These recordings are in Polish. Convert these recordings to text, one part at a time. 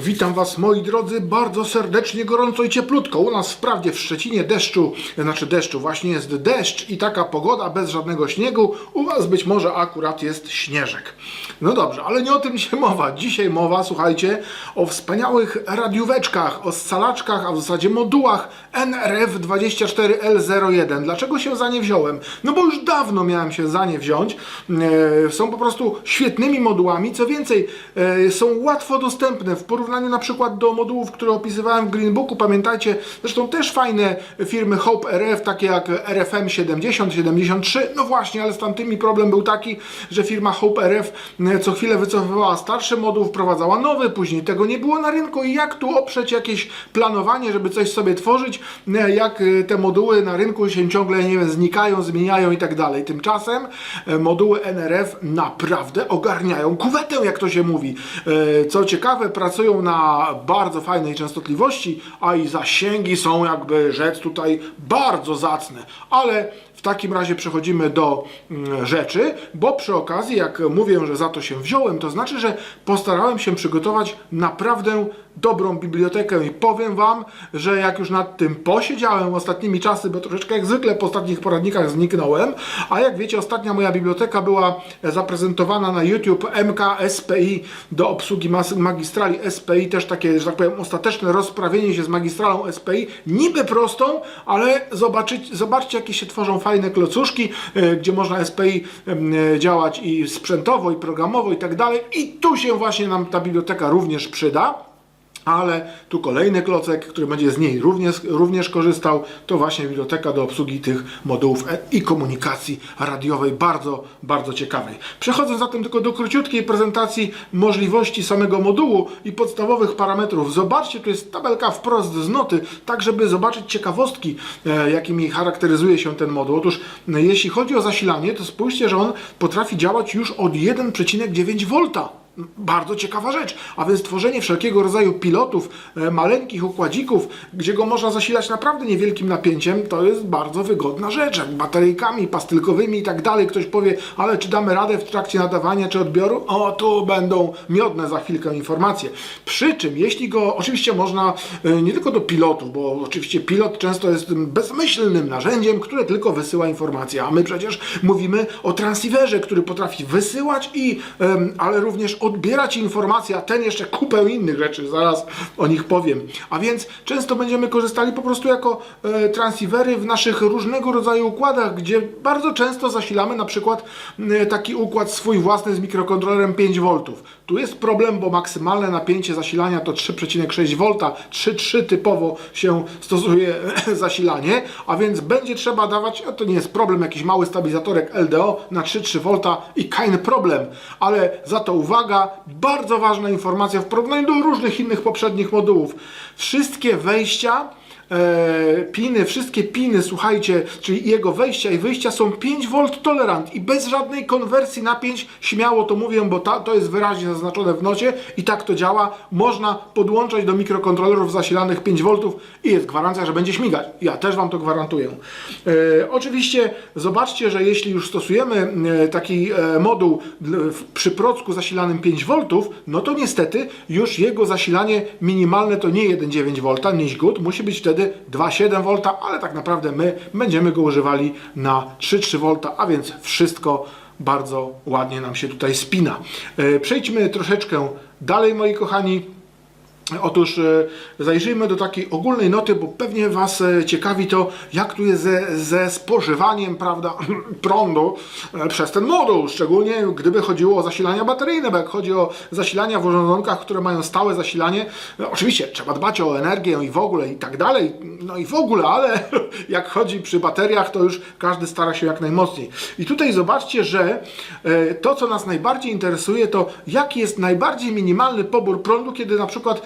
Witam Was moi drodzy bardzo serdecznie, gorąco i cieplutko. U nas wprawdzie w Szczecinie deszczu, znaczy deszczu, właśnie jest deszcz i taka pogoda bez żadnego śniegu. U Was być może akurat jest śnieżek. No dobrze, ale nie o tym dzisiaj mowa. Dzisiaj mowa, słuchajcie, o wspaniałych radióweczkach, o scalaczkach, a w zasadzie modułach NRF24L01. Dlaczego się za nie wziąłem? No bo już dawno miałem się za nie wziąć. E, Są po prostu świetnymi modułami. Co więcej, e, są łatwo dostępne w porównaniu na przykład do modułów, które opisywałem w Greenbooku. Pamiętajcie, zresztą też fajne firmy Hope RF, takie jak RFM 70, 73. No właśnie, ale z tamtymi problem był taki, że firma Hope RF co chwilę wycofywała starszy moduł, wprowadzała nowy, później tego nie było na rynku i jak tu oprzeć jakieś planowanie, żeby coś sobie tworzyć, jak e, te moduły na rynku się ciągle nie wiem, znikają, zmieniają i tak dalej. Tymczasem e, moduły NRF naprawdę ogarniają kuwetę, jak to się mówi. E, Co ciekawe, pracują na bardzo fajnej częstotliwości, a i zasięgi są, jakby rzec tutaj, bardzo zacne. Ale w takim razie przechodzimy do mm, rzeczy, bo przy okazji, jak mówię, że za to się wziąłem, to znaczy, że postarałem się przygotować naprawdę dobrą bibliotekę i powiem Wam, że jak już nad tym posiedziałem ostatnimi czasy, bo troszeczkę jak zwykle po ostatnich poradnikach zniknąłem, a jak wiecie, ostatnia moja biblioteka była zaprezentowana na YouTube MKSPI do obsługi magistrali SPI, też takie, że tak powiem, ostateczne rozprawienie się z magistralą SPI, niby prostą, ale zobaczyć, zobaczcie, jakie się tworzą fajne klocuszki, e, gdzie można SPI e, działać i sprzętowo, i programowo, i tak dalej. I tu się właśnie nam ta biblioteka również przyda. Ale tu kolejny klocek, który będzie z niej również, również korzystał, to właśnie biblioteka do obsługi tych modułów e- i komunikacji radiowej, bardzo, bardzo ciekawej. Przechodząc zatem tylko do króciutkiej prezentacji możliwości samego modułu i podstawowych parametrów. Zobaczcie, tu jest tabelka wprost z noty, tak żeby zobaczyć ciekawostki, e, jakimi charakteryzuje się ten moduł. Otóż e, jeśli chodzi o zasilanie, to spójrzcie, że on potrafi działać już od 1,9 V. Bardzo ciekawa rzecz, a więc tworzenie wszelkiego rodzaju pilotów, e, maleńkich układzików, gdzie go można zasilać naprawdę niewielkim napięciem, to jest bardzo wygodna rzecz, bateryjkami pastylkowymi i tak dalej. Ktoś powie, ale czy damy radę w trakcie nadawania czy odbioru? O, tu będą miodne za chwilkę informacje. Przy czym, jeśli go, oczywiście można e, nie tylko do pilotów, bo oczywiście pilot często jest bezmyślnym narzędziem, które tylko wysyła informacje, a my przecież mówimy o transceiverze, który potrafi wysyłać i, ale również odbierać informacje, a ten jeszcze kupę innych rzeczy, zaraz o nich powiem. A więc często będziemy korzystali po prostu jako e, transceivery w naszych różnego rodzaju układach, gdzie bardzo często zasilamy na przykład e, taki układ swój własny z mikrokontrolerem 5V. Tu jest problem, bo maksymalne napięcie zasilania to 3,6 V, 3,3 typowo się stosuje zasilanie, a więc będzie trzeba dawać, a to nie jest problem, jakiś mały stabilizatorek LDO na 3,3 V i kein problem, ale za to uwaga, bardzo ważna informacja w porównaniu do różnych innych poprzednich modułów. Wszystkie wejścia e, piny, wszystkie piny, słuchajcie, czyli jego wejścia i wyjścia są 5V tolerant i bez żadnej konwersji napięć, śmiało to mówię, bo ta, to jest wyraźnie zaznaczone w nocie i tak to działa. Można podłączać do mikrokontrolerów zasilanych 5V i jest gwarancja, że będzie śmigać. Ja też Wam to gwarantuję. E, oczywiście zobaczcie, że jeśli już stosujemy e, taki e, moduł przy procku zasilanym 5V, no to niestety już jego zasilanie minimalne to nie 1,9 V, niż good, musi być wtedy 2,7 V, ale tak naprawdę my będziemy go używali na 3,3 V, a więc wszystko bardzo ładnie nam się tutaj spina. E, Przejdźmy troszeczkę dalej, moi kochani. Otóż e, zajrzyjmy do takiej ogólnej noty, bo pewnie Was e, ciekawi to, jak tu jest ze, ze spożywaniem prawda, prądu e, przez ten moduł, szczególnie gdyby chodziło o zasilania bateryjne, bo jak chodzi o zasilania w urządzonkach, które mają stałe zasilanie, no, oczywiście trzeba dbać o energię i w ogóle i tak dalej, no i w ogóle, ale jak chodzi przy bateriach, to już każdy stara się jak najmocniej. I tutaj zobaczcie, że to, co nas najbardziej interesuje, to jaki jest najbardziej minimalny pobór prądu, kiedy na przykład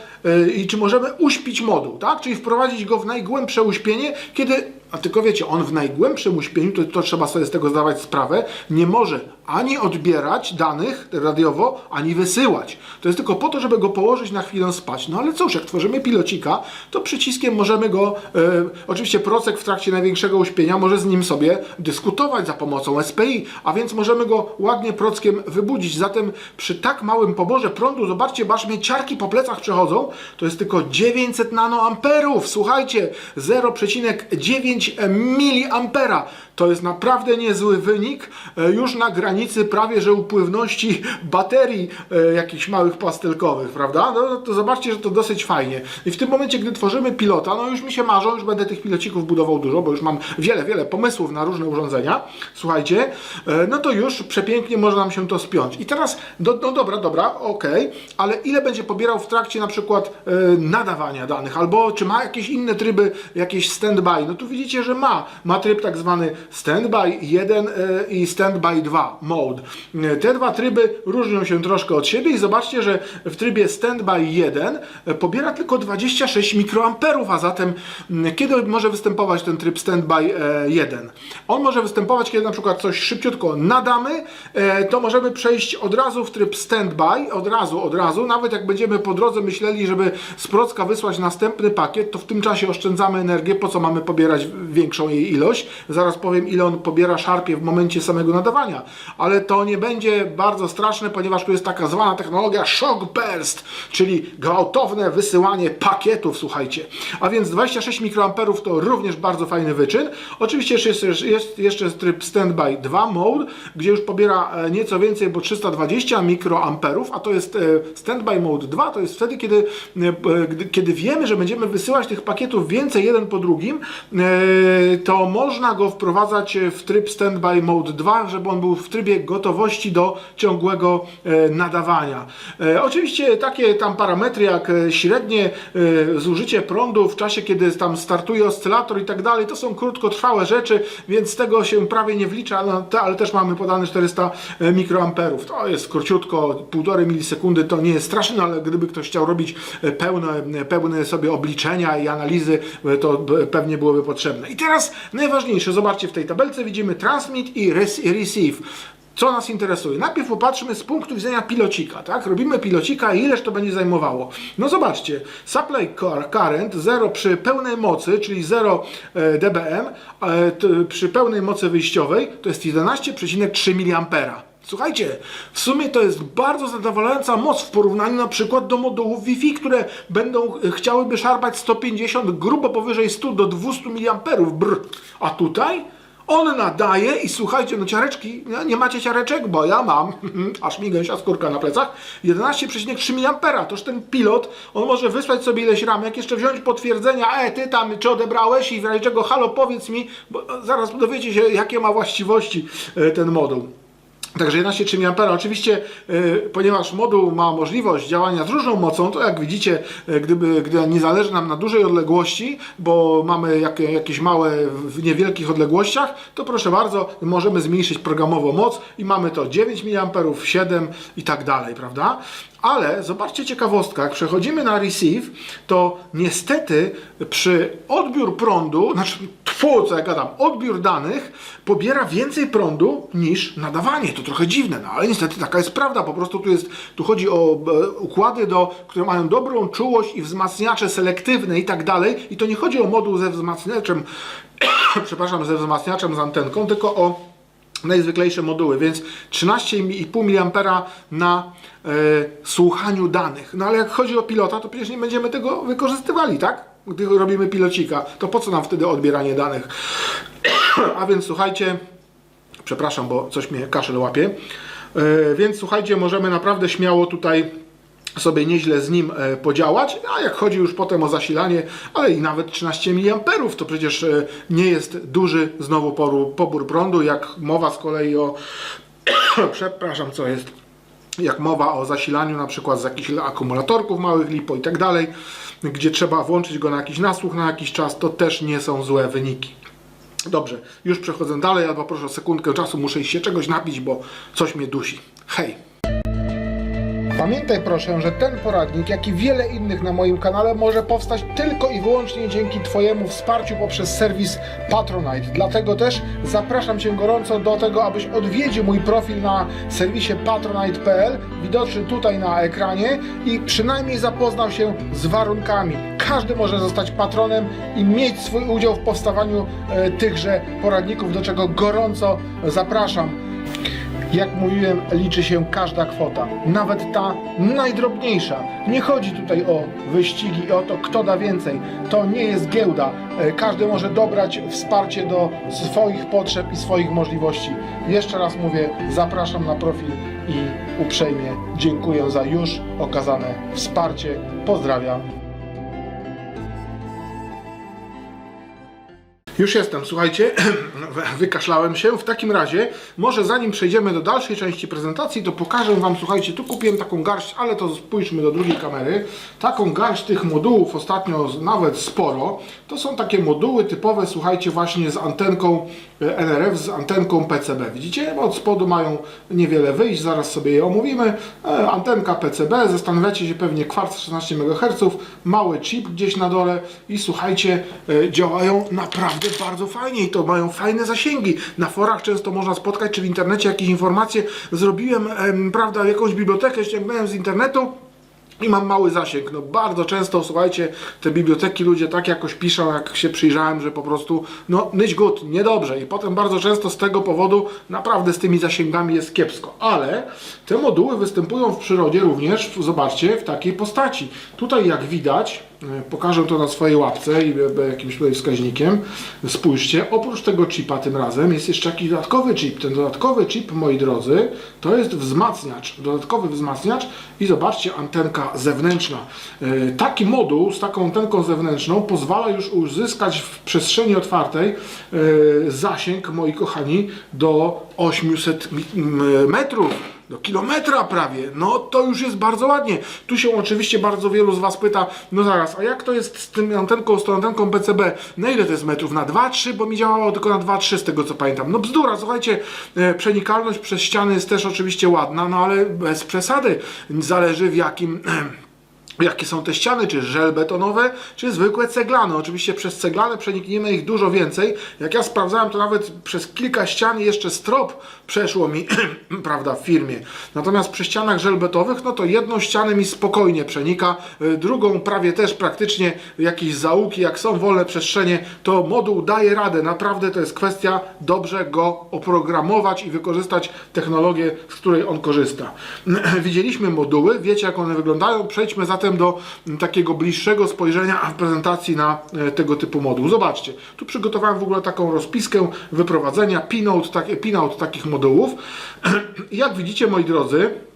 i czy możemy uśpić moduł, tak? Czyli wprowadzić go w najgłębsze uśpienie, kiedy A tylko wiecie, on w najgłębszym uśpieniu, to, to trzeba sobie z tego zdawać sprawę, nie może ani odbierać danych radiowo, ani wysyłać. To jest tylko po to, żeby go położyć na chwilę spać. No ale cóż, jak tworzymy pilocika, to przyciskiem możemy go, e, oczywiście procek w trakcie największego uśpienia może z nim sobie dyskutować za pomocą SPI, a więc możemy go ładnie prockiem wybudzić. Zatem przy tak małym poborze prądu, zobaczcie, bo aż mnie ciarki po plecach przechodzą, to jest tylko 900 nanoamperów. Słuchajcie, 0,9 miliampera. To jest naprawdę niezły wynik, e, już na granicy prawie że upływności baterii e, jakichś małych pastelkowych, prawda? No to zobaczcie, że to dosyć fajnie. I w tym momencie, gdy tworzymy pilota, no już mi się marzą, już będę tych pilocików budował dużo, bo już mam wiele, wiele pomysłów na różne urządzenia. Słuchajcie, e, no to już przepięknie może nam się to spiąć. I teraz, do, no dobra, dobra, okej, ale ile będzie pobierał w trakcie na przykład nadawania danych, albo czy ma jakieś inne tryby, jakieś standby? No tu widzicie, że ma. Ma tryb tak zwany standby 1 e, i standby 2 mode. E, Te dwa tryby różnią się troszkę od siebie i zobaczcie, że w trybie standby 1 e, pobiera tylko 26 mikroamperów, a zatem kiedy może występować ten tryb standby e, 1? On może występować, kiedy na przykład coś szybciutko nadamy, to możemy przejść od razu w tryb standby, od razu, od razu, nawet jak będziemy po drodze myśleli, żeby z Procka wysłać następny pakiet, to w tym czasie oszczędzamy energię, po co mamy pobierać większą jej ilość. Zaraz powiem, ile on pobiera szarpie w momencie samego nadawania, ale to nie będzie bardzo straszne, ponieważ tu jest taka zwana technologia shock burst, czyli gwałtowne wysyłanie pakietów, słuchajcie. A więc 26 mikroamperów to również bardzo fajny wyczyn. Oczywiście jeszcze jest, jest jeszcze tryb standby 2 mode, gdzie już pobiera e, nieco więcej, bo 320 mikroamperów, a to jest e, standby mode 2, to jest wtedy, kiedy, e, kiedy wiemy, że będziemy wysyłać tych pakietów więcej jeden po drugim, to można go wprowadzać w tryb standby mode 2, żeby on był w trybie gotowości do ciągłego e, nadawania. E, Oczywiście takie tam parametry jak e, średnie e, zużycie prądu w czasie, kiedy tam startuje oscylator i tak dalej, to są krótkotrwałe rzeczy, więc tego się prawie nie wlicza, ale też mamy podane 400 mikroamperów. To jest króciutko, 1,5 milisekundy, to nie jest straszne, ale gdyby ktoś chciał robić e, pełne, pełne sobie obliczenia i analizy, e, to pewnie byłoby potrzebne. I teraz najważniejsze, zobaczcie w tej tabelce widzimy transmit i rec- receive. Co nas interesuje? Najpierw popatrzmy z punktu widzenia pilocika, tak? Robimy pilocika i ileż to będzie zajmowało? No zobaczcie, supply current 0 przy pełnej mocy, czyli 0 e, dBm, e, przy pełnej mocy wyjściowej to jest 11,3 mA. Słuchajcie, w sumie to jest bardzo zadowalająca moc w porównaniu na przykład do modułów Wi-Fi, które będą e, chciałyby szarpać 150, grubo powyżej 100 do 200 mA. Brr. A tutaj on nadaje i słuchajcie, no ciareczki, nie, nie macie ciareczek, bo ja mam, aż mi gęsia skórka na plecach, 11,3 mA. Toż ten pilot, on może wysłać sobie ileś ramek, jeszcze wziąć potwierdzenia, e, ty tam, czy odebrałeś i w razie czego, halo, powiedz mi, bo zaraz dowiecie się, jakie ma właściwości e, ten moduł. Także 11,3 mA. Oczywiście, y, ponieważ moduł ma możliwość działania z różną mocą, to jak widzicie, y, gdyby, gdy nie zależy nam na dużej odległości, bo mamy jak, jakieś małe w niewielkich odległościach, to proszę bardzo, możemy zmniejszyć programowo moc i mamy to 9 mA, 7 i tak dalej, prawda? Ale zobaczcie ciekawostka, jak przechodzimy na receive, to niestety przy odbiór prądu, znaczy tfu, co ja gadam, odbiór danych pobiera więcej prądu niż nadawanie. To trochę dziwne, no ale niestety taka jest prawda. Po prostu tu jest, tu chodzi o e, układy, do, które mają dobrą czułość i wzmacniacze selektywne i tak dalej. I to nie chodzi o moduł ze wzmacniaczem, przepraszam, ze wzmacniaczem z antenką, tylko o najzwyklejsze moduły, więc 13,5 mA na e, słuchaniu danych. No ale jak chodzi o pilota, to przecież nie będziemy tego wykorzystywali, tak? Gdy robimy pilocika, to po co nam wtedy odbieranie danych? A więc słuchajcie, przepraszam, bo coś mnie kaszel łapie. E, więc słuchajcie, możemy naprawdę śmiało tutaj sobie nieźle z nim e, podziałać, a jak chodzi już potem o zasilanie, ale i nawet 13 mA, to przecież e, nie jest duży znowu pobór prądu, jak mowa z kolei o, przepraszam, co jest, jak mowa o zasilaniu na przykład z jakichś akumulatorków małych LiPo i tak dalej, gdzie trzeba włączyć go na jakiś nasłuch na jakiś czas, to też nie są złe wyniki. Dobrze, już przechodzę dalej, albo proszę o sekundkę czasu, muszę się czegoś napić, bo coś mnie dusi. Hej! Pamiętaj proszę, że ten poradnik, jak i wiele innych na moim kanale może powstać tylko i wyłącznie dzięki Twojemu wsparciu poprzez serwis Patronite. Dlatego też zapraszam Cię gorąco do tego, abyś odwiedził mój profil na serwisie patronite.pl, widoczny tutaj na ekranie i przynajmniej zapoznał się z warunkami. Każdy może zostać patronem i mieć swój udział w powstawaniu e, tychże poradników, do czego gorąco zapraszam. Jak mówiłem, liczy się każda kwota, nawet ta najdrobniejsza. Nie chodzi tutaj o wyścigi i o to, kto da więcej. To nie jest giełda. E, Każdy może dobrać wsparcie do swoich potrzeb i swoich możliwości. Jeszcze raz mówię, zapraszam na profil i uprzejmie dziękuję za już okazane wsparcie. Pozdrawiam. Już jestem, słuchajcie, wykaszlałem się. W takim razie, może zanim przejdziemy do dalszej części prezentacji, to pokażę Wam, słuchajcie, tu kupiłem taką garść, ale to spójrzmy do drugiej kamery. Taką garść tych modułów ostatnio nawet sporo. To są takie moduły typowe, słuchajcie, właśnie z antenką e, NRF, z antenką PCB. Widzicie? Od spodu mają niewiele wyjść, zaraz sobie je omówimy. E, Antenka PCB, zastanawiacie się pewnie kwarc 16 MHz, mały chip gdzieś na dole i słuchajcie, e, działają naprawdę bardzo fajnie i to mają fajne zasięgi. Na forach często można spotkać, czy w internecie jakieś informacje. Zrobiłem, em, prawda, jakąś bibliotekę, ściągnąłem z internetu. I mam mały zasięg. No bardzo często, słuchajcie, te biblioteki ludzie tak jakoś piszą, jak się przyjrzałem, że po prostu, no, nyć gut, niedobrze. I potem bardzo często z tego powodu naprawdę z tymi zasięgami jest kiepsko. Ale te moduły występują w przyrodzie również, zobaczcie, w takiej postaci. Tutaj jak widać, pokażę to na swojej łapce i e, e, jakimś tutaj wskaźnikiem, spójrzcie, oprócz tego chipa tym razem jest jeszcze jakiś dodatkowy chip. Ten dodatkowy chip, moi drodzy, to jest wzmacniacz, dodatkowy wzmacniacz i zobaczcie, antenka zewnętrzna. E, Taki moduł z taką antenką zewnętrzną pozwala już uzyskać w przestrzeni otwartej e, zasięg, moi kochani, do 800 mi- m- metrów do kilometra prawie. No to już jest bardzo ładnie. Tu się oczywiście bardzo wielu z Was pyta, no zaraz, a jak to jest z tym antenką, z tą antenką PCB? Na ile to jest metrów? Na 2-3? Bo mi działało tylko na 2-3 z tego co pamiętam. No bzdura, słuchajcie, e, przenikalność przez ściany jest też oczywiście ładna, no ale bez przesady. Zależy w jakim... Jakie są te ściany, czy żelbetonowe, czy zwykłe ceglane. Oczywiście przez ceglane przenikniemy ich dużo więcej. Jak ja sprawdzałem, to nawet przez kilka ścian jeszcze strop przeszło mi, prawda, w firmie. Natomiast przy ścianach żelbetowych, no to jedną ścianę mi spokojnie przenika, y, drugą prawie też praktycznie jakieś zaułki, jak są wolne przestrzenie, to moduł daje radę. Naprawdę to jest kwestia dobrze go oprogramować i wykorzystać technologię, z której on korzysta. Widzieliśmy moduły, wiecie jak one wyglądają. Przejdźmy zatem do takiego bliższego spojrzenia w prezentacji na e, tego typu moduł. Zobaczcie, tu przygotowałem w ogóle taką rozpiskę wyprowadzenia, pinout, tak, pinout takich modułów. Jak widzicie, moi drodzy, E,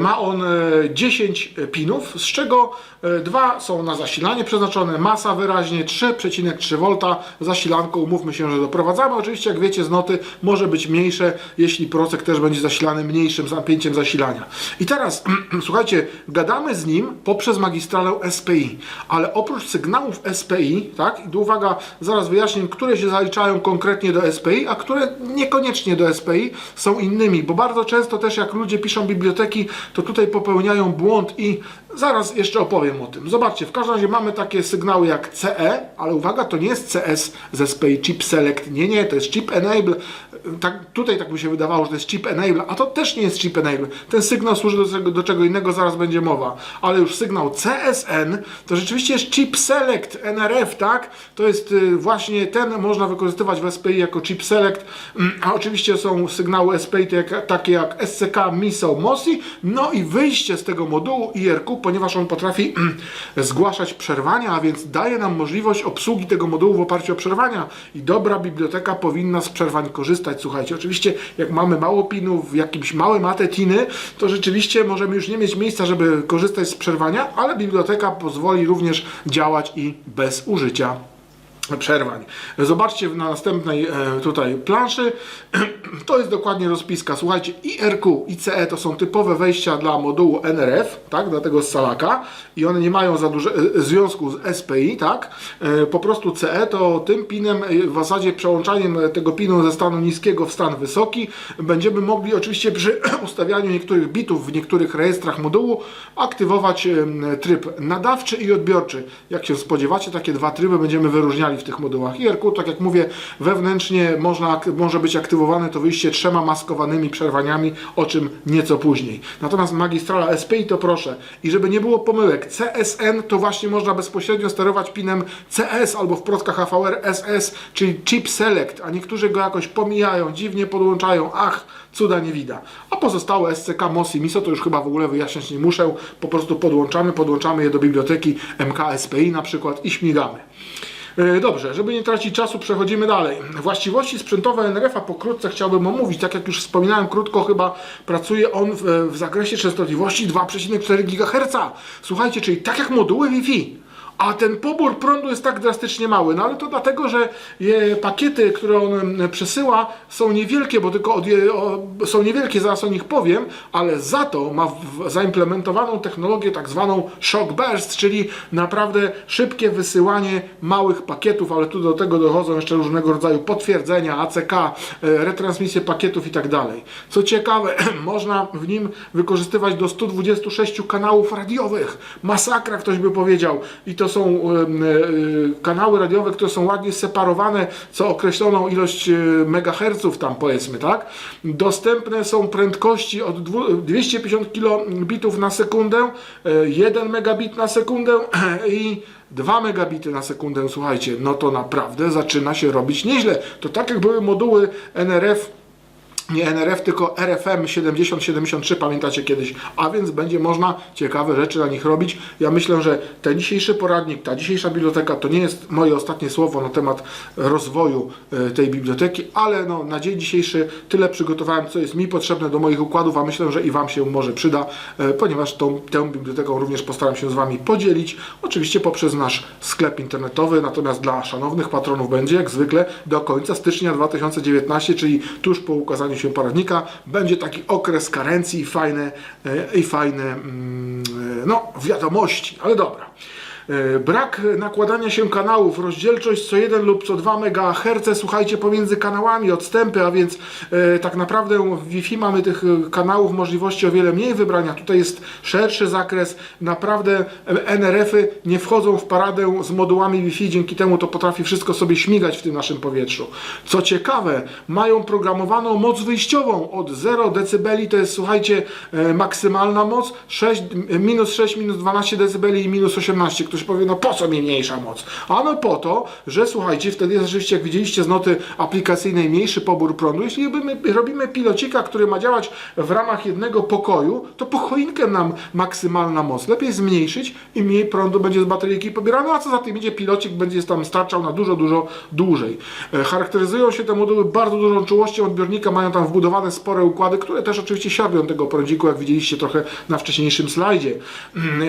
Ma on e, 10 pinów, z czego e, dwa są na zasilanie przeznaczone, masa wyraźnie 3,3 V, zasilanką umówmy się, że doprowadzamy. Oczywiście, jak wiecie z noty, może być mniejsze, jeśli procek też będzie zasilany mniejszym napięciem zasilania. I teraz, słuchajcie, gadamy z nim poprzez magistralę SPI, ale oprócz sygnałów SPI, tak, i uwaga, zaraz wyjaśnię, które się zaliczają konkretnie do SPI, a które niekoniecznie do SPI są innymi, bo bardzo często też jak ludzie piszą biblioteki, to tutaj popełniają błąd i zaraz jeszcze opowiem o tym. Zobaczcie, w każdym razie mamy takie sygnały jak CE, ale uwaga, to nie jest CS z SPI, Chip Select, nie, nie, to jest Chip Enable, tak, tutaj tak by się wydawało, że to jest Chip Enable, a to też nie jest Chip Enable. Ten sygnał służy do, czego- do czego innego, zaraz będzie mowa, ale już sygnał CSN to rzeczywiście jest Chip Select NRF, tak? To jest y, właśnie ten, można wykorzystywać w SPI jako Chip Select, Mm, a oczywiście są sygnały SPI tak- takie jak SCK, MISO, MOSI, no i wyjście z tego modułu IRQ, ponieważ on potrafi zgłaszać przerwania, a więc daje nam możliwość obsługi tego modułu w oparciu o przerwania i dobra biblioteka powinna z przerwań korzystać. Słuchajcie, oczywiście jak mamy mało pinów, w jakimś małym AT-tiny, to rzeczywiście możemy już nie mieć miejsca, żeby korzystać z przerwania, ale biblioteka pozwoli również działać i bez użycia przerwań. Zobaczcie na następnej e, tutaj planszy. To jest dokładnie rozpiska. Słuchajcie, IRQ i CE to są typowe wejścia dla modułu NRF, tak, dla tego scalaka i one nie mają za dużo e, związku z SPI, tak. E, Po prostu CE to tym pinem, w zasadzie przełączaniem tego pinu ze stanu niskiego w stan wysoki będziemy mogli oczywiście przy ustawianiu niektórych bitów w niektórych rejestrach modułu aktywować tryb nadawczy i odbiorczy. Jak się spodziewacie, takie dwa tryby będziemy wyróżniali w tych modułach. IRQ, tak jak mówię, wewnętrznie można, może być aktywowane to wyjście trzema maskowanymi przerwaniami, o czym nieco później. Natomiast magistrala SPI to proszę. I żeby nie było pomyłek, CSN to właśnie można bezpośrednio sterować pinem CS albo w protkach HVR SS, czyli Chip Select, a niektórzy go jakoś pomijają, dziwnie podłączają. Ach, cuda nie widać. A pozostałe SCK, MOS i MISO to już chyba w ogóle wyjaśniać nie muszę. Po prostu podłączamy, podłączamy je do biblioteki MKSPI na przykład i śmigamy. E, Dobrze, żeby nie tracić czasu, przechodzimy dalej. Właściwości sprzętowe NRF-a pokrótce chciałbym omówić. Tak jak już wspominałem krótko, chyba pracuje on w, w zakresie częstotliwości 2,4 GHz. Słuchajcie, czyli tak jak moduły Wi-Fi. A ten pobór prądu jest tak drastycznie mały, no ale to dlatego, że je, pakiety, które on przesyła są niewielkie, bo tylko od, o, są niewielkie, zaraz o nich powiem, ale za to ma w, zaimplementowaną technologię tak zwaną shock burst, czyli naprawdę szybkie wysyłanie małych pakietów, ale tu do tego dochodzą jeszcze różnego rodzaju potwierdzenia, ACK, e, retransmisje pakietów i tak dalej. Co ciekawe, można w nim wykorzystywać do 126 kanałów radiowych. Masakra, ktoś by powiedział. I to są em, e, kanały radiowe, które są ładnie separowane co określoną ilość e, megaherców tam powiedzmy, tak? Dostępne są prędkości od dwu- 250 kilobitów na sekundę, e, 1 megabit na sekundę i 2 megabity na sekundę, słuchajcie, no to naprawdę zaczyna się robić nieźle. To tak jak były moduły NRF nie NRF, tylko RFM 7073, pamiętacie kiedyś, a więc będzie można ciekawe rzeczy na nich robić. Ja myślę, że ten dzisiejszy poradnik, ta dzisiejsza biblioteka to nie jest moje ostatnie słowo na temat rozwoju e, tej biblioteki, ale no, na dzień dzisiejszy tyle przygotowałem, co jest mi potrzebne do moich układów, a myślę, że i Wam się może przyda, e, ponieważ tą, tę biblioteką również postaram się z Wami podzielić, oczywiście poprzez nasz sklep internetowy, natomiast dla szanownych patronów będzie jak zwykle do końca stycznia 2019, czyli tuż po ukazaniu się poradnika, będzie taki okres karencji i fajne, e, i fajne mm, e, no, wiadomości, ale dobra. E, Brak nakładania się kanałów, rozdzielczość co 1 lub co 2 MHz, słuchajcie, pomiędzy kanałami, odstępy, a więc e, tak naprawdę w Wi-Fi mamy tych e, kanałów możliwości o wiele mniej wybrania. Tutaj jest szerszy zakres. Naprawdę e, NRF-y nie wchodzą w paradę z modułami Wi-Fi, dzięki temu to potrafi wszystko sobie śmigać w tym naszym powietrzu. Co ciekawe, mają programowaną moc wyjściową od 0 dB, to jest słuchajcie, e, maksymalna moc, 6, minus 6, minus 12 dB i minus 18. Ktoś powie, no po co mi mniejsza moc? A no po to, że słuchajcie, wtedy jest rzeczywiście, jak widzieliście z noty aplikacyjnej, mniejszy pobór prądu. Jeśli robimy, pilocika, który ma działać w ramach jednego pokoju, to po choinkę nam maksymalna moc. Lepiej zmniejszyć i mniej prądu będzie z bateryjki pobierane, a co za tym idzie, pilocik będzie tam starczał na dużo, dużo dłużej. E, Charakteryzują się te moduły bardzo dużą czułością odbiornika, mają tam wbudowane spore układy, które też oczywiście siorbią tego prądziku, jak widzieliście trochę na wcześniejszym slajdzie. Mm, e,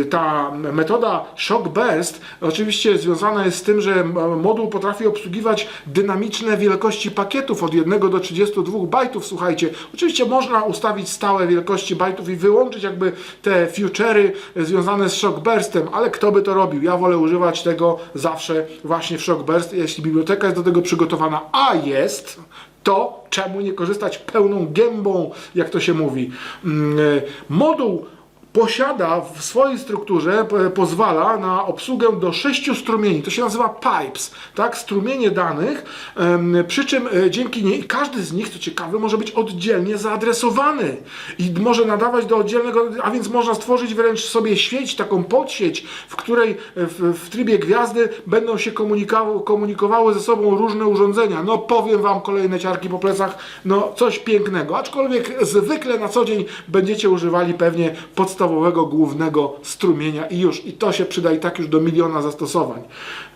e, Ta metoda shock burst oczywiście związana jest z tym, że moduł potrafi obsługiwać dynamiczne wielkości pakietów od 1 do 32 bajtów, słuchajcie. Oczywiście można ustawić stałe wielkości bajtów i wyłączyć jakby te future'y związane z shock burstem, ale kto by to robił? Ja wolę używać tego zawsze właśnie w shock burst, jeśli biblioteka jest do tego przygotowana, a jest, to czemu nie korzystać pełną gębą, jak to się mówi. Mm, e, Moduł posiada w swojej strukturze, p- pozwala na obsługę do sześciu strumieni. To się nazywa pipes, tak? Strumienie danych, przy czym e, dzięki niej każdy z nich, co ciekawe, może być oddzielnie zaadresowany i może nadawać do oddzielnego, a więc można stworzyć wręcz sobie sieć, taką podsieć, w której e, w, w trybie gwiazdy będą się komunikowały, komunikowały ze sobą różne urządzenia. No powiem Wam kolejne ciarki po plecach, no coś pięknego, aczkolwiek zwykle na co dzień będziecie używali pewnie podstawowego głównego strumienia i już, i to się przyda i tak już do miliona zastosowań.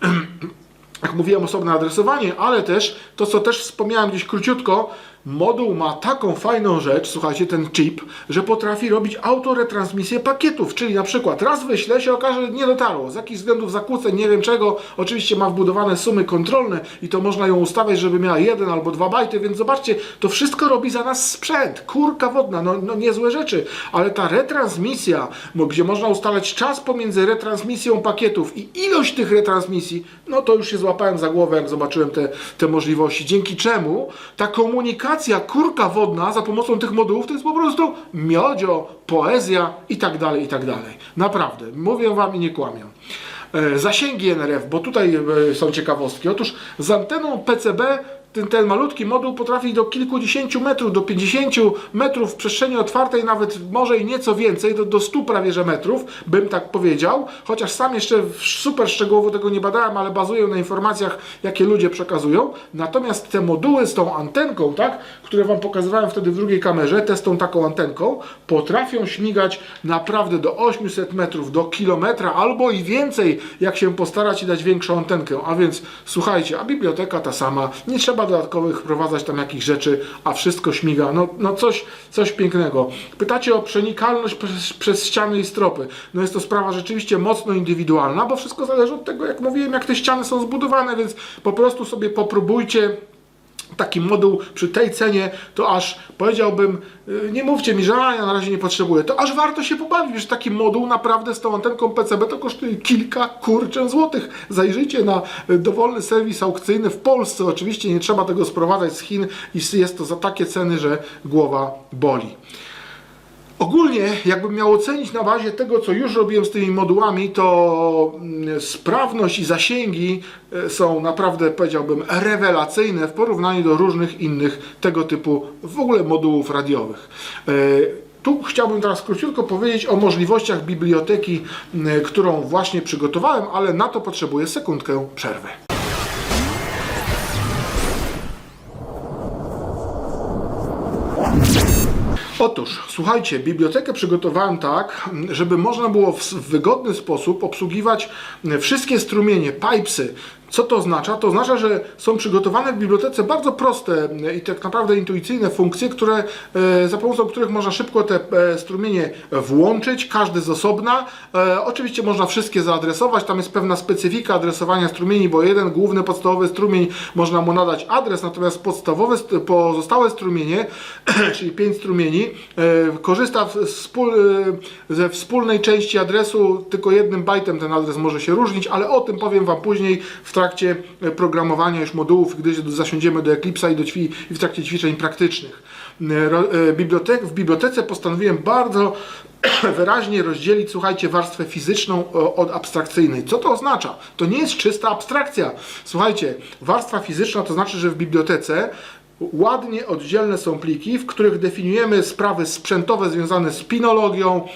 Jak mówiłem, osobne adresowanie, ale też to, co też wspomniałem gdzieś króciutko, moduł ma taką fajną rzecz, słuchajcie, ten chip, że potrafi robić autoretransmisję pakietów, czyli na przykład raz wyślę, się okaże, że nie dotarło, z jakichś względów zakłóceń, nie wiem czego, oczywiście ma wbudowane sumy kontrolne i to można ją ustawiać, żeby miała jeden albo dwa bajty, więc zobaczcie, to wszystko robi za nas sprzęt, kurka wodna, no, no niezłe rzeczy, ale ta retransmisja, gdzie można ustalać czas pomiędzy retransmisją pakietów i ilość tych retransmisji, no to już się złapałem za głowę, jak zobaczyłem te, te możliwości, dzięki czemu ta komunikacja kurka wodna za pomocą tych modułów to jest po prostu miodzio, poezja i tak dalej, i tak dalej. Naprawdę, mówię Wam i nie kłamię. E, Zasięgi NRF, bo tutaj e, są ciekawostki. Otóż z anteną PCB ten, ten malutki moduł potrafi do kilkudziesięciu metrów, do 50 metrów w przestrzeni otwartej, nawet może i nieco więcej, do, do 100 prawie że metrów, bym tak powiedział. Chociaż sam jeszcze super szczegółowo tego nie badałem, ale bazuję na informacjach, jakie ludzie przekazują. Natomiast te moduły z tą antenką, tak, które Wam pokazywałem wtedy w drugiej kamerze, te z tą taką antenką, potrafią śmigać naprawdę do 800 metrów, do kilometra albo i więcej, jak się postarać i dać większą antenkę. A więc słuchajcie, a biblioteka ta sama, nie trzeba dodatkowych wprowadzać tam jakichś rzeczy, a wszystko śmiga. No, no coś, coś pięknego. Pytacie o przenikalność przez, przez ściany i stropy. No jest to sprawa rzeczywiście mocno indywidualna, bo wszystko zależy od tego, jak mówiłem, jak te ściany są zbudowane, więc po prostu sobie popróbujcie taki moduł przy tej cenie, to aż powiedziałbym, yy, nie mówcie mi, że ja na razie nie potrzebuję, to aż warto się pobawić, że taki moduł naprawdę z tą antenką PCB to kosztuje kilka kurczę złotych. Zajrzyjcie na y, dowolny serwis aukcyjny w Polsce, oczywiście nie trzeba tego sprowadzać z Chin i jest to za takie ceny, że głowa boli. Ogólnie, jakbym miał ocenić na bazie tego, co już robiłem z tymi modułami, to mm, sprawność i zasięgi e, są naprawdę, powiedziałbym, rewelacyjne w porównaniu do różnych innych tego typu w ogóle modułów radiowych. E, Tu chciałbym teraz króciutko powiedzieć o możliwościach biblioteki, którą właśnie przygotowałem, ale na to potrzebuję sekundkę przerwy. Otóż, słuchajcie, bibliotekę przygotowałem tak, żeby można było w wygodny sposób obsługiwać e, wszystkie strumienie, pipesy. Co to oznacza? To oznacza, że są przygotowane w bibliotece bardzo proste e, i tak naprawdę intuicyjne funkcje, które, e, za pomocą których można szybko te e, strumienie włączyć, każdy z osobna. Oczywiście można wszystkie zaadresować, tam jest pewna specyfika adresowania strumieni, bo jeden główny podstawowy strumień można mu nadać adres, natomiast podstawowe, st- pozostałe strumienie, czyli pięć strumieni, korzysta wspól, ze wspólnej części adresu, tylko jednym bajtem ten adres może się różnić, ale o tym powiem Wam później w trakcie e, programowania już modułów, gdy zasiądziemy do Eclipse'a i, do ćwi, i w trakcie ćwiczeń praktycznych. E, e, Bibliotek, w bibliotece postanowiłem bardzo wyraźnie rozdzielić, słuchajcie, warstwę fizyczną od abstrakcyjnej. Co to oznacza? To nie jest czysta abstrakcja. Słuchajcie, warstwa fizyczna to znaczy, że w bibliotece ładnie oddzielne są pliki, w których definiujemy sprawy sprzętowe związane z pinologią,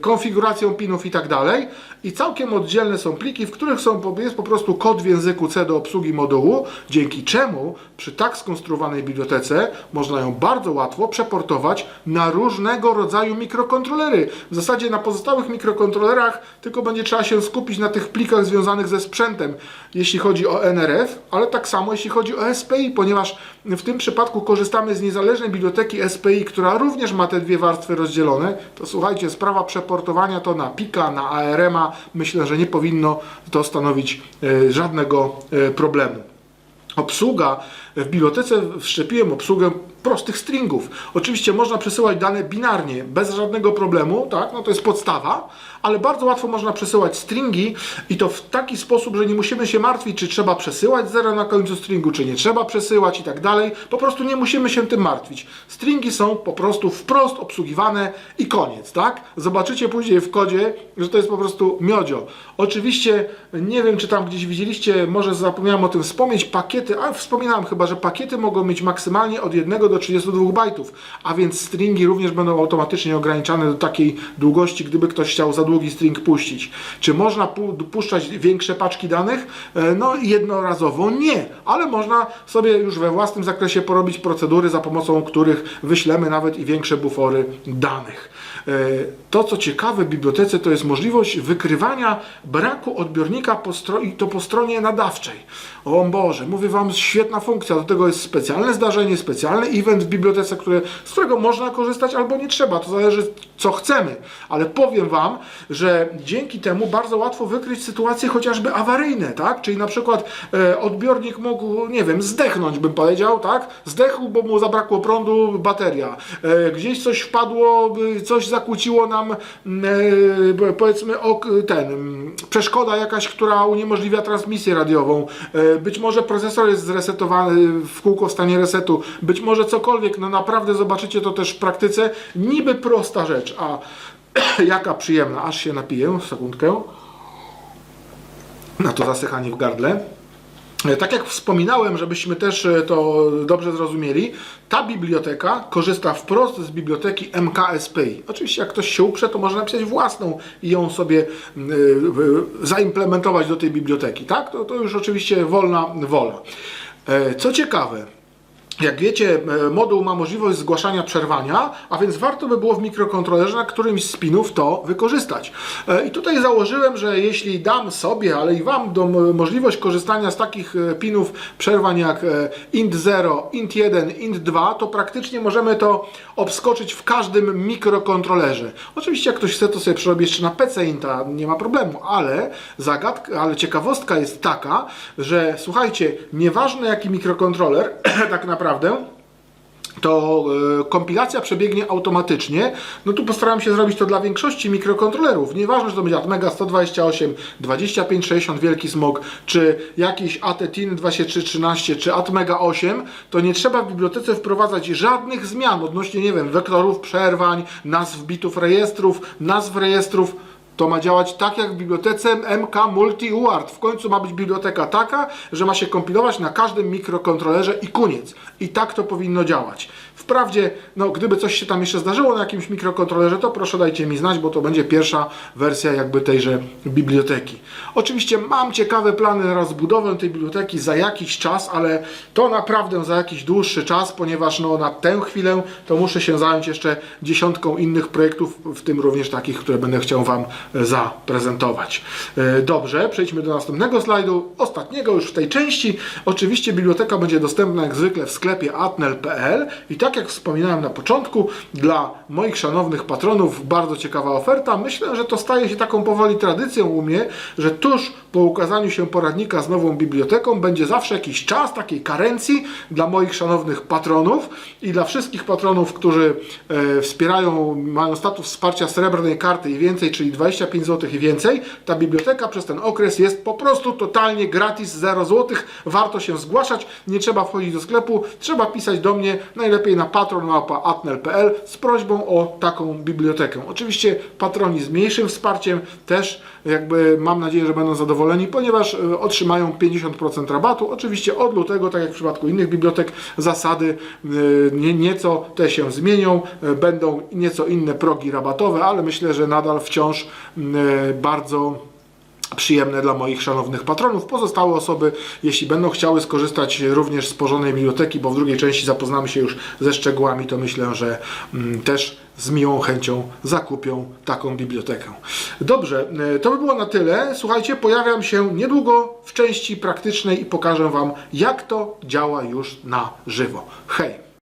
konfiguracją pinów i tak dalej. I całkiem oddzielne są pliki, w których są, jest po prostu kod w języku C do obsługi modułu, dzięki czemu przy tak skonstruowanej bibliotece można ją bardzo łatwo przeportować na różnego rodzaju mikrokontrolery. W zasadzie na pozostałych mikrokontrolerach tylko będzie trzeba się skupić na tych plikach związanych ze sprzętem, jeśli chodzi o NRF, ale tak samo jeśli chodzi o SPI, ponieważ w tym przypadku korzystamy z niezależnej biblioteki SPI, która również ma te dwie warstwy rozdzielone, to słuchajcie, sprawa przeportowania to na PIKA, na ARM-a, myślę, że nie powinno to stanowić e, żadnego e, problemu. Obsługa w bibliotece wszczepiłem obsługę prostych stringów. Oczywiście można przesyłać dane binarnie, bez żadnego problemu, tak? No to jest podstawa, ale bardzo łatwo można przesyłać stringi i to w taki sposób, że nie musimy się martwić, czy trzeba przesyłać zero na końcu stringu, czy nie trzeba przesyłać i tak dalej. Po prostu nie musimy się tym martwić. Stringi są po prostu wprost obsługiwane i koniec, tak? Zobaczycie później w kodzie, że to jest po prostu miodzio. Oczywiście nie wiem, czy tam gdzieś widzieliście, może zapomniałem o tym wspomnieć, pakiety, a wspominałem chyba, że pakiety mogą mieć maksymalnie od 1 do 32 bajtów, a więc stringi również będą automatycznie ograniczane do takiej długości, gdyby ktoś chciał za długi string puścić. Czy można pu- puszczać większe paczki danych? E, No jednorazowo nie, ale można sobie już we własnym zakresie porobić procedury, za pomocą których wyślemy nawet i większe bufory danych. E, To, co ciekawe w bibliotece, to jest możliwość wykrywania braku odbiornika po i to po stronie nadawczej. O Boże, mówię Wam, świetna funkcja. Do tego jest specjalne zdarzenie, specjalny event w bibliotece, które, z którego można korzystać albo nie trzeba. To zależy, co chcemy. Ale powiem Wam, że dzięki temu bardzo łatwo wykryć sytuacje chociażby awaryjne, tak? Czyli na przykład e, odbiornik mógł, nie wiem, zdechnąć, bym powiedział, tak? Zdechł, bo mu zabrakło prądu, bateria. E, gdzieś coś wpadło, coś zakłóciło nam, mm, e, powiedzmy, ten, mm, przeszkoda jakaś, która uniemożliwia transmisję radiową. E, być może procesor jest zresetowany w kółko w stanie resetu. Być może cokolwiek, no naprawdę zobaczycie to też w praktyce. Niby prosta rzecz, a jaka przyjemna. Aż się napiję, sekundkę. Na to zasychanie w gardle. Tak jak wspominałem, żebyśmy też e, to dobrze zrozumieli, ta biblioteka korzysta wprost z biblioteki MKSPI. Oczywiście jak ktoś się uprze, to może napisać własną i ją sobie zaimplementować do tej biblioteki. Tak? To, to już oczywiście wolna wola. E, Co ciekawe, jak wiecie, e, moduł ma możliwość zgłaszania przerwania, a więc warto by było w mikrokontrolerze na którymś z pinów to wykorzystać. E, I tutaj założyłem, że jeśli dam sobie, ale i Wam do, możliwość korzystania z takich e, pinów przerwań jak e, int 0, int 1, int 2, to praktycznie możemy to obskoczyć w każdym mikrokontrolerze. Oczywiście jak ktoś chce, to sobie przerobi jeszcze na PC inta, nie ma problemu, ale zagadka, ale ciekawostka jest taka, że słuchajcie, nieważne jaki mikrokontroler tak naprawdę to e, kompilacja przebiegnie automatycznie. No tu postaram się zrobić to dla większości mikrokontrolerów. Nieważne, że to będzie Atmega 128, 2560 Wielki Smog, czy jakiś ATTIN 2313, czy Atmega 8, to nie trzeba w bibliotece wprowadzać żadnych zmian odnośnie, nie wiem, wektorów przerwań, nazw bitów rejestrów, nazw rejestrów. To ma działać tak jak w bibliotece MK Multi UART. W końcu ma być biblioteka taka, że ma się kompilować na każdym mikrokontrolerze i koniec. I tak to powinno działać. Wprawdzie, no, gdyby coś się tam jeszcze zdarzyło na jakimś mikrokontrolerze, to proszę dajcie mi znać, bo to będzie pierwsza wersja jakby tejże biblioteki. Oczywiście mam ciekawe plany na rozbudowę tej biblioteki za jakiś czas, ale to naprawdę za jakiś dłuższy czas, ponieważ no, na tę chwilę to muszę się zająć jeszcze dziesiątką innych projektów, w tym również takich, które będę chciał Wam zaprezentować. E, Dobrze, przejdźmy do następnego slajdu, ostatniego już w tej części. Oczywiście biblioteka będzie dostępna jak zwykle w sklepie atnel.pl i tak jak wspominałem na początku, dla moich szanownych patronów bardzo ciekawa oferta. Myślę, że to staje się taką powoli tradycją u mnie, że tuż po ukazaniu się poradnika z nową biblioteką będzie zawsze jakiś czas takiej karencji dla moich szanownych patronów i dla wszystkich patronów, którzy e, wspierają, mają status wsparcia srebrnej karty i więcej, czyli 25 zł i więcej. Ta biblioteka przez ten okres jest po prostu totalnie gratis, 0 zł. Warto się zgłaszać, nie trzeba wchodzić do sklepu, trzeba pisać do mnie najlepiej na patron.atnel.pl z prośbą o taką bibliotekę. Oczywiście patroni z mniejszym wsparciem też jakby mam nadzieję, że będą zadowoleni, ponieważ e, otrzymają 50% rabatu. Oczywiście od lutego, tak jak w przypadku innych bibliotek, zasady e, nie, nieco te się zmienią, e, będą nieco inne progi rabatowe, ale myślę, że nadal wciąż bardzo przyjemne dla moich szanownych patronów. Pozostałe osoby, jeśli będą chciały skorzystać również z porządnej biblioteki, bo w drugiej części zapoznamy się już ze szczegółami, to myślę, że mm, też z miłą chęcią zakupią taką bibliotekę. Dobrze, e, to by było na tyle. Słuchajcie, pojawiam się niedługo w części praktycznej i pokażę Wam, jak to działa już na żywo. Hej!